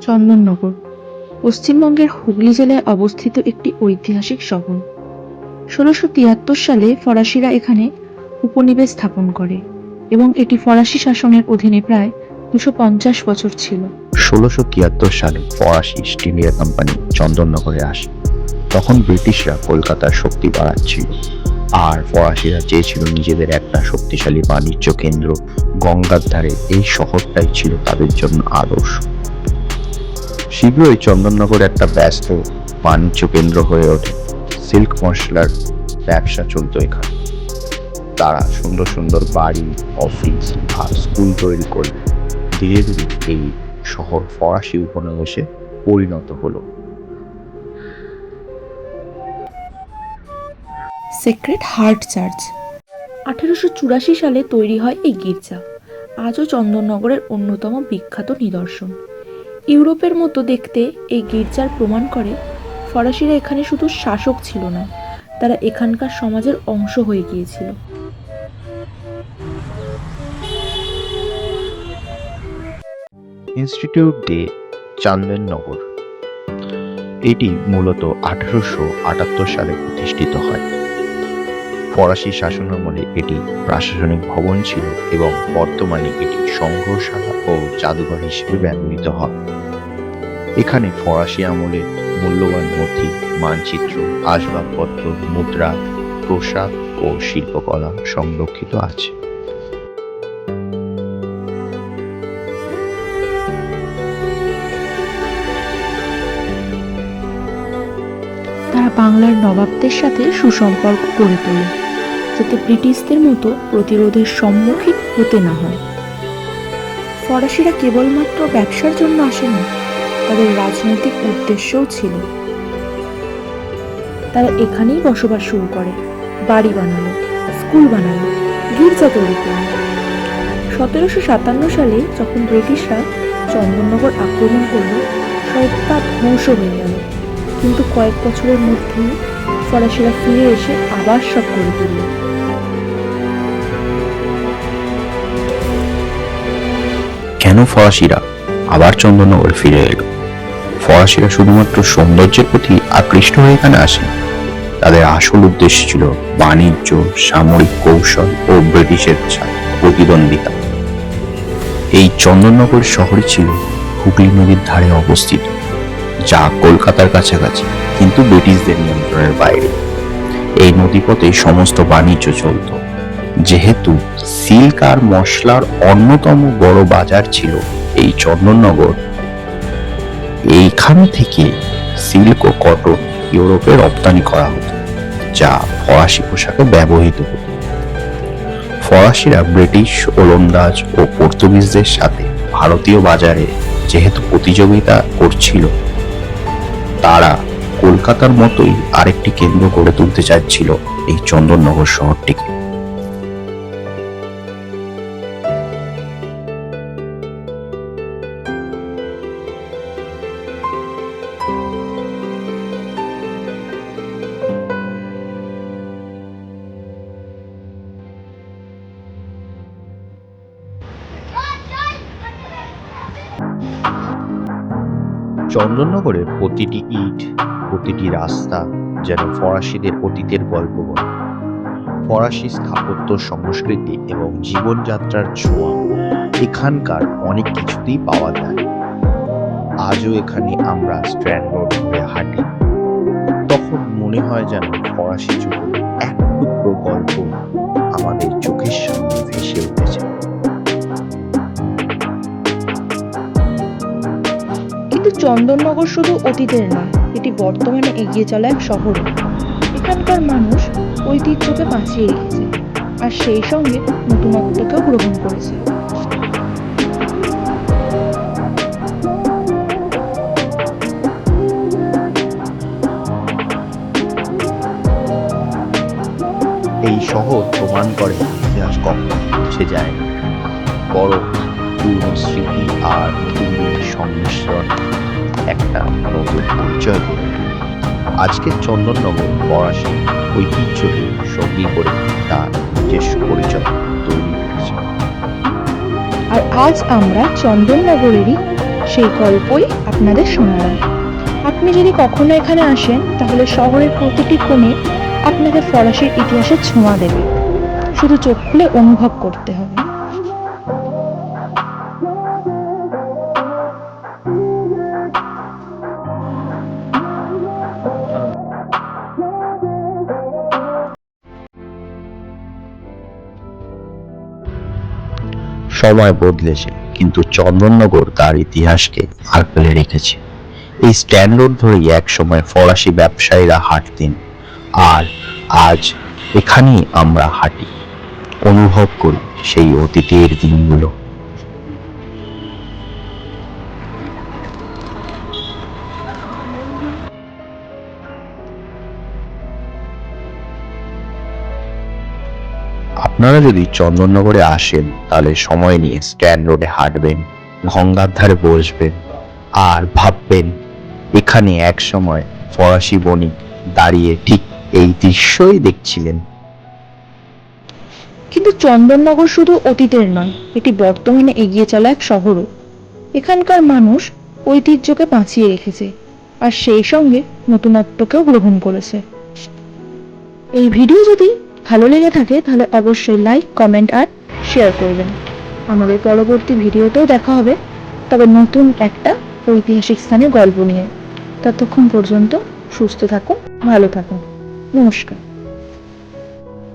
চন্দননগর, পশ্চিমবঙ্গের হুগলি জেলায় অবস্থিত একটি ঐতিহাসিক শহর। ষোলোশো তিয়াত্তর সালে ফরাসিরা এখানে উপনিবেশ স্থাপন করে এবং এটি ফরাসি শাসনের অধীনে প্রায় দুশো পঞ্চাশ বছর ছিল। ষোলোশো তিয়াত্তর সালে ফরাসি ইস্ট ইন্ডিয়া কোম্পানি চন্দননগরে আসে। তখন ব্রিটিশরা কলকাতার শক্তি বাড়াচ্ছিল। আর ফরাসিরা চেয়েছিল নিজেদের একটা শক্তিশালী বাণিজ্য কেন্দ্র। গঙ্গার ধারে এই শহরটাই ছিল তাদের জন্য আদর্শ। শীঘ্রই চন্দননগর একটা ব্যস্ত বাণিজ্য কেন্দ্র হয়ে ওঠে। সিল্ক মশলার ব্যবসা চলতো এখানে। তারা সুন্দর সুন্দর বাড়ি অফিস আর স্কুল তৈরি করল ধীরে ধীরে এই শহর ফরাসি উপনিবেশে পরিণত হলো। Sacred Heart Church. আঠেরোশো চুরাশি সালে তৈরি হয় এই গির্জা। আজও চন্দননগরের অন্যতম বিখ্যাত নিদর্শন। ইউরোপের মতো দেখতে এই গির্জার প্রমাণ করে, ফরাসিরা এখানে শুধু শাসক ছিল না, তারা এখানকার সমাজের অংশ হয়ে গিয়েছিল। ইনস্টিটিউট ডে চন্দননগর এটি মূলত আঠারোশো আটাত্তর সালে প্রতিষ্ঠিত হয়। ফরাসি শাসনামলে এটি প্রশাসনিক ভবন ছিল এবং বর্তমানে এটি সংগ্রহশালা ও জাদুঘর হিসেবে ব্যবহৃত হয়। এখানে ফরাসি আমলের মূল্যবান নথি, মানচিত্র, আসবাবপত্র, মুদ্রা, পোশাক ও শিল্পকলা সংরক্ষিত আছে। তারা বাংলার নবাবদের সাথে সুসম্পর্ক গড়ে তোলে। যাতে ব্রিটিশদের মতো প্রতিরোধের সম্মুখীন হতে না হয়। ফরাসিরা কেবলমাত্র ব্যবসার জন্য আসেনি, তাদের রাজনৈতিক উদ্দেশ্যও ছিল। তারা এখানেই বসবাস শুরু করে, বাড়ি বানালো, স্কুল বানালো, গির্জা তৈরি করল। সতেরোশো সাতান্ন সালে যখন ব্রিটিশরা চন্দননগর আক্রমণ করল সব তা ধ্বংস হয়ে গেল। কিন্তু কয়েক বছরের মধ্যেই ফরাসিরা ফিরে এসে আবার সব করে তুলল কেন ফরাসিরা আবার চন্দননগরে ফিরে এলো? ফরাসিরা শুধুমাত্র সৌন্দর্যের প্রতি আকৃষ্ট হয়ে এখানে আসে। তাদের আসল উদ্দেশ্য ছিল বাণিজ্য, সামরিক কৌশল ও ব্রিটিশের প্রতিদ্বন্দ্বিতা। এই চন্দননগর শহরে ছিল হুগলি নদীর ধারে অবস্থিত, যা কলকাতার কাছাকাছি, কিন্তু ব্রিটিশদের নিয়ন্ত্রণের বাইরে। এই নদীপথে সমস্ত বাণিজ্য চলত। যেহেতু সিল্ক আর মশলার অন্যতম বড় বাজার ছিল এই চন্দননগর। এইখান থেকে সিল্ক ও কটন ইউরোপে রপ্তানি করা হতো, যা ফরাসি পোশাকে ব্যবহৃত হতো। ফরাসিরা ব্রিটিশ, ওলন্দাজ ও পর্তুগিজদের সাথে ভারতীয় বাজারে যেহেতু প্রতিযোগিতা করছিল, তারা কলকাতার মতোই আরেকটি কেন্দ্র গড়ে তুলতে চাচ্ছিল এই চন্দননগর শহরটিকে। চন্দননগরের প্রতিটি ইট, প্রতিটি রাস্তা যেন ফরাসিদের অতীতের গল্প বলে। ফরাসি স্থাপত্য, সংস্কৃতি এবং জীবনযাত্রার ছোঁয়া এখানকার অনেক কিছুতেই পাওয়া যায়। আজও এখানে আমরা স্ট্র্যান্ড রোড ধরে হাঁটি। তখন মনে হয় যেন ফরাসি যুগের এক টুকরো গল্প আমাদের চোখের সামনে ভেসে উঠেছে। চন্দননগর শুধু অতীতের না, এটি বর্তমানে এগিয়ে চলা এক শহর। এখানকার মানুষ ঐতিহ্যকে বাঁচিয়ে রেখেছে, আর সেই সঙ্গে নতুনত্বকেও গ্রহণ করেছে। এই শহর প্রমাণ করে ইতিহাস কখনো মুছে যায়। বড়, পুরনো স্মৃতি আর নতুন সংমিশ্রণ। একটা পরিচয় করে আজকের চন্দননগর ফরাসি ঐতিহ্যকে সঙ্গী করে তার নিজস্ব পরিচয় তৈরি করেছে আর আজ আমরা চন্দননগরেরই সেই গল্পই আপনাদের শোনালাম। আপনি যদি কখনো এখানে আসেন, তাহলে শহরের প্রতিটি কোণে আপনাকে ফরাসির ইতিহাসের ছোঁয়া দেবে। শুধু চোখ খুলে অনুভব করতে হবে। সময় বদলেছে, কিন্তু চন্দননগর তার ইতিহাসকে আঁকড়ে রেখেছে। এই স্ট্যান্ড রোড ধরেই এক সময় ফরাসি ব্যবসায়ীরা হাঁটতেন, আর আজ এখানেই আমরা হাঁটি। অনুভব করি সেই অতীতের দিনগুলো। আপনারা যদি চন্দননগরে আসেন, তাহলে সময় নিয়ে স্ট্যান্ড রোডে হাঁটবেন, গঙ্গার ধারে বসবেন আর ভাববেন, এখানে এক সময় ফরাসি বণিক দাঁড়িয়ে ঠিক এই দৃশ্যই দেখছিলেন। কিন্তু চন্দননগর শুধু অতীতের নয়, এটি বর্তমানে এগিয়ে চলা এক শহরও। এখানকার মানুষ ঐতিহ্যকে বাঁচিয়ে রেখেছে আর সেই সঙ্গে নতুনত্বকেও গ্রহণ করেছে। এই ভিডিও যদি ভালো লেগে থাকে, তাহলে অবশ্যই লাইক কমেন্ট আর শেয়ার করবেন। আমাদের পরবর্তী ভিডিওতেও দেখা হবে, তবে নতুন একটা ঐতিহাসিক স্থানে গল্প নিয়ে। ততক্ষণ পর্যন্ত সুস্থ থাকুন, ভালো থাকুন। নমস্কার।